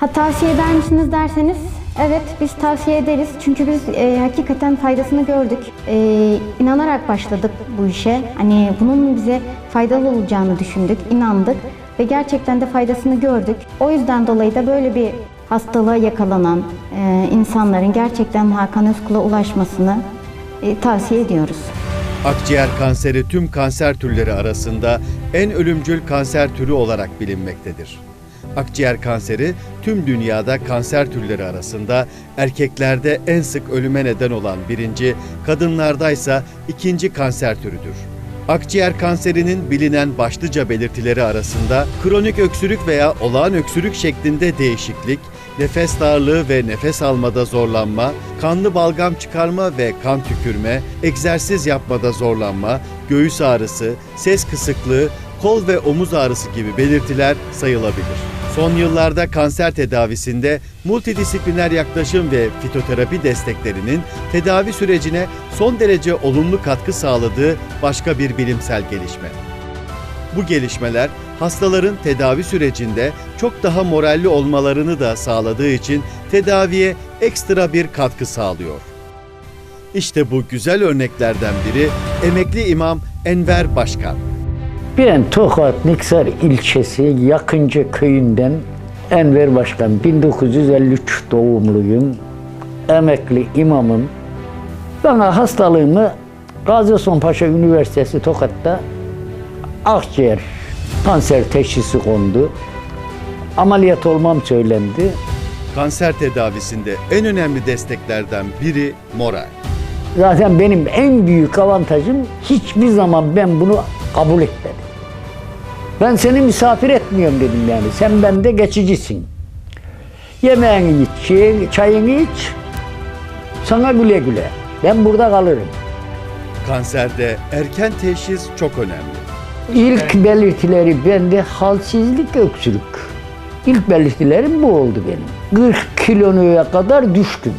Ha tavsiye eder misiniz derseniz evet biz tavsiye ederiz. Çünkü biz e, hakikaten faydasını gördük. E, inanarak başladık bu işe. Hani bunun bize faydalı olacağını düşündük, inandık ve gerçekten de faydasını gördük. O yüzden dolayı da böyle bir hastalığa yakalanan e, insanların gerçekten Hakan Özkul'a ulaşmasını e, tavsiye ediyoruz. Akciğer kanseri tüm kanser türleri arasında en ölümcül kanser türü olarak bilinmektedir. Akciğer kanseri tüm dünyada kanser türleri arasında erkeklerde en sık ölüme neden olan birinci, kadınlardaysa ikinci kanser türüdür. Akciğer kanserinin bilinen başlıca belirtileri arasında kronik öksürük veya olağan öksürük şeklinde değişiklik, nefes darlığı ve nefes almada zorlanma, kanlı balgam çıkarma ve kan tükürme, egzersiz yapmada zorlanma, göğüs ağrısı, ses kısıklığı, kol ve omuz ağrısı gibi belirtiler sayılabilir. Son yıllarda kanser tedavisinde multidisipliner yaklaşım ve fitoterapi desteklerinin tedavi sürecine son derece olumlu katkı sağladığı başka bir bilimsel gelişme. Bu gelişmeler hastaların tedavi sürecinde çok daha moralli olmalarını da sağladığı için tedaviye ekstra bir katkı sağlıyor. İşte bu güzel örneklerden biri emekli imam Enver Başkan. Ben Tokat Niksar ilçesi Yakıncı köyünden Enver Başkan 1953 doğumluyum. Emekli imamım. Bana hastalığımı Gazi Osman Paşa Üniversitesi Tokat'ta akciğer kanser teşhisi kondu. Ameliyat olmam söylendi. Kanser tedavisinde en önemli desteklerden biri moral. Zaten benim en büyük avantajım hiçbir zaman ben bunu kabul etmedim. Ben seni misafir etmiyorum dedim yani. Sen bende geçicisin. Yemeğini iç, çayını- iç. Sana güle güle. Ben burada kalırım. Kanserde erken teşhis çok önemli. İlk belirtileri bende halsizlik, öksürük. İlk belirtilerim bu oldu benim. 40 kiloya kadar düştüm.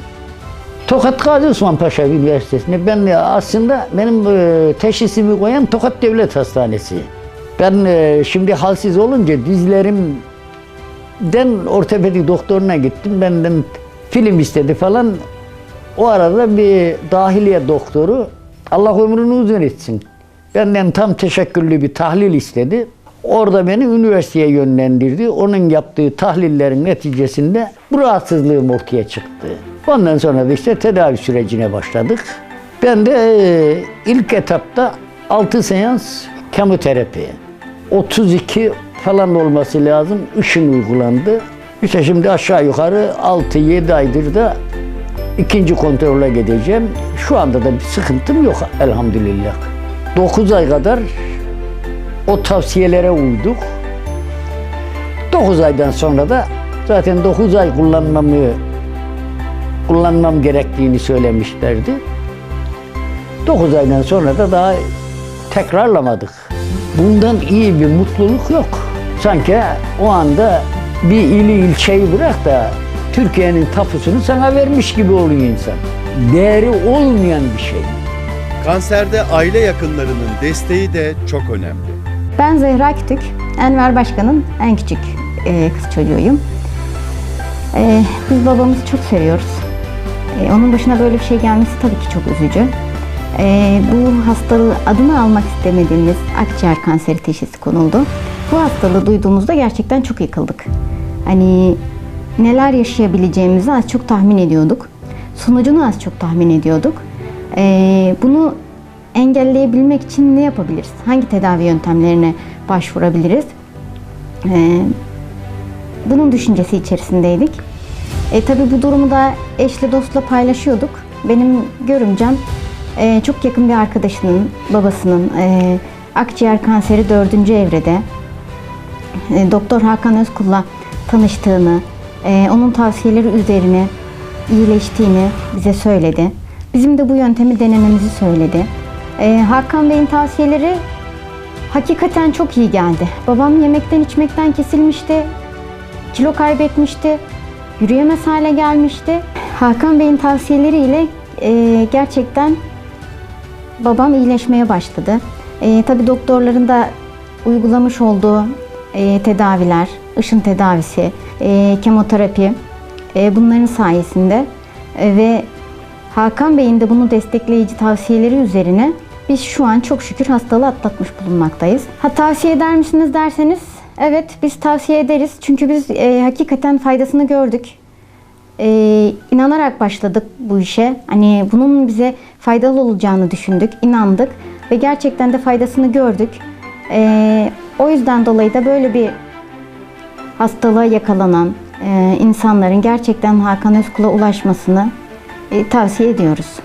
Tokat Gazi Osman Paşa Üniversitesi'ne ben aslında benim e, teşhisimi koyan Tokat Devlet Hastanesi. Ben e, şimdi halsiz olunca dizlerimden ortopedi doktoruna gittim. Benden film istedi falan. O arada bir dahiliye doktoru Allah ömrünü uzun etsin. Benden tam teşekküllü bir tahlil istedi. Orada beni üniversiteye yönlendirdi. Onun yaptığı tahlillerin neticesinde bu rahatsızlığım ortaya çıktı. Ondan sonra da işte tedavi sürecine başladık. Ben de e, ilk etapta 6 seans kemoterapi, 32 falan olması lazım ışın uygulandı. İşte şimdi aşağı yukarı 6-7 aydır da ikinci kontrole gideceğim. Şu anda da bir sıkıntım yok elhamdülillah. 9 ay kadar o tavsiyelere uyduk. 9 aydan sonra da zaten 9 ay kullanmamı kullanmam gerektiğini söylemişlerdi. 9 aydan sonra da daha tekrarlamadık. Bundan iyi bir mutluluk yok. Sanki o anda bir ili ilçeyi bırak da Türkiye'nin tapusunu sana vermiş gibi oluyor insan. Değeri olmayan bir şey. Kanserde aile yakınlarının desteği de çok önemli. Ben Zehra Kütük, Enver Başkan'ın en küçük e, kız çocuğuyum. E, biz babamızı çok seviyoruz. E, onun başına böyle bir şey gelmesi tabii ki çok üzücü. E, bu hastalığı adını almak istemediğimiz akciğer kanseri teşhisi konuldu. Bu hastalığı duyduğumuzda gerçekten çok yıkıldık. Hani neler yaşayabileceğimizi az çok tahmin ediyorduk. Sonucunu az çok tahmin ediyorduk. E, bunu engelleyebilmek için ne yapabiliriz? Hangi tedavi yöntemlerine başvurabiliriz? Ee, bunun düşüncesi içerisindeydik. E, tabii bu durumu da eşle dostla paylaşıyorduk. Benim görümcem e, çok yakın bir arkadaşının babasının e, akciğer kanseri dördüncü evrede e, Doktor Hakan Özkul'la tanıştığını, e, onun tavsiyeleri üzerine iyileştiğini bize söyledi. Bizim de bu yöntemi denememizi söyledi. Hakan Bey'in tavsiyeleri hakikaten çok iyi geldi. Babam yemekten içmekten kesilmişti, kilo kaybetmişti, yürüyemez hale gelmişti. Hakan Bey'in tavsiyeleriyle gerçekten babam iyileşmeye başladı. E, tabii doktorların da uygulamış olduğu e, tedaviler, ışın tedavisi, e, kemoterapi e, bunların sayesinde e, ve Hakan Bey'in de bunu destekleyici tavsiyeleri üzerine biz şu an çok şükür hastalığı atlatmış bulunmaktayız. Ha tavsiye eder misiniz derseniz evet biz tavsiye ederiz. Çünkü biz e, hakikaten faydasını gördük. E, inanarak başladık bu işe. Hani bunun bize faydalı olacağını düşündük, inandık ve gerçekten de faydasını gördük. E, o yüzden dolayı da böyle bir hastalığa yakalanan e, insanların gerçekten Hakan Özkul'a ulaşmasını e, tavsiye ediyoruz.